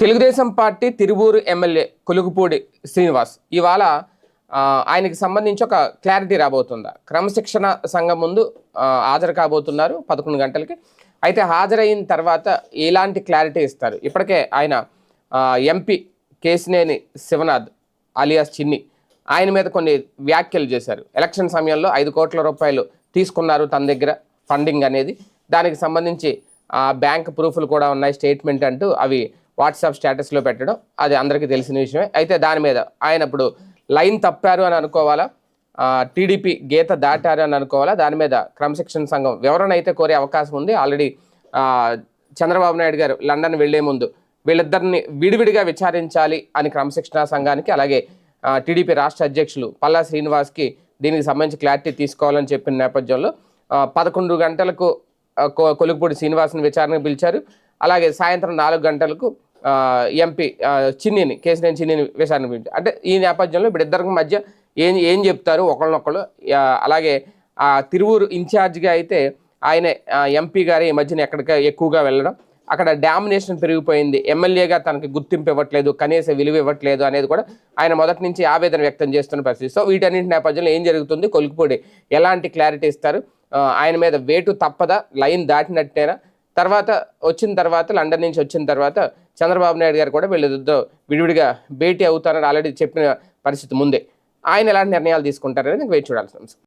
Telugu Desam party Tiruvuru MLA Kolugupudi Srinivas. ఇవాళ ఆయనకి సంబంధించి ఒక క్లారిటీ రాబోతుందా? క్రమశిక్షణ సంఘం ముందు హాజరు కాబోతున్నారు పదకొండు గంటలకి. అయితే హాజరైన తర్వాత ఎలాంటి క్లారిటీ ఇస్తారు? ఇప్పటికే ఆయన ఎంపీ కేసినేని శివనాథ్ అలియాస్ చిన్ని ఆయన మీద కొన్ని వ్యాఖ్యలు చేశారు. ఎలక్షన్ సమయంలో ఐదు కోట్ల రూపాయలు తీసుకున్నారు తన దగ్గర ఫండింగ్ అనేది. దానికి సంబంధించి బ్యాంక్ ప్రూఫ్లు కూడా ఉన్నాయి స్టేట్మెంట్ అంటూ అవి వాట్సాప్ స్టేటస్లో పెట్టడం అది అందరికీ తెలిసిన విషయమే. అయితే దాని మీద ఆయన ఇప్పుడు లైన్ తప్పారు అని అనుకోవాలా? టీడీపీ గీత దాటారు అని అనుకోవాలా? దాని మీద క్రమశిక్షణ సంఘం వివరణ అయితే కోరే అవకాశం ఉంది. ఆల్రెడీ చంద్రబాబు నాయుడు గారు లండన్ వెళ్ళే ముందు వీళ్ళిద్దరిని విడివిడిగా విచారించాలి అని క్రమశిక్షణ సంఘానికి అలాగే టీడీపీ రాష్ట్ర అధ్యక్షులు పల్లా శ్రీనివాస్కి దీనికి సంబంధించి క్లారిటీ తీసుకోవాలని చెప్పిన నేపథ్యంలో పదకొండు గంటలకు కొలుగుపూడి శ్రీనివాస్ని విచారణకు పిలిచారు. అలాగే సాయంత్రం నాలుగు గంటలకు ఎంపీ చిన్నీని చిన్నిని కేసీఆర్ చిన్నిని విచారణ అంటే ఈ నేపథ్యంలో ఇప్పుడు ఇద్దరికి మధ్య ఏం ఏం చెప్తారు ఒకళ్ళనొకళ్ళు అలాగే ఆ తిరువూరు ఇన్ఛార్జ్గా అయితే ఆయనే ఎంపీ గారి ఈ మధ్యన ఎక్కడికి ఎక్కువగా వెళ్ళడం. అక్కడ డామినేషన్ పెరిగిపోయింది. ఎమ్మెల్యేగా తనకి గుర్తింపు ఇవ్వట్లేదు కనీస విలువ ఇవ్వట్లేదు అనేది కూడా ఆయన మొదటి నుంచి ఆవేదన వ్యక్తం చేస్తున్న పరిస్థితి. సో వీటన్నింటి నేపథ్యంలో ఏం జరుగుతుంది? కొలుకుపూడి ఎలాంటి క్లారిటీ ఇస్తారు? ఆయన మీద వేటు తప్పదా? లైన్ దాటినట్టేనా? తర్వాత వచ్చిన తర్వాత లండన్ నుంచి వచ్చిన తర్వాత చంద్రబాబు నాయుడు గారు కూడా వీళ్ళతో విడివిడిగా భేటీ అవుతారని ఆల్రెడీ చెప్పిన పరిస్థితి ముందే. ఆయన ఎలాంటి నిర్ణయాలు తీసుకుంటారనేది వేచి చూడాల్సిన అంశం.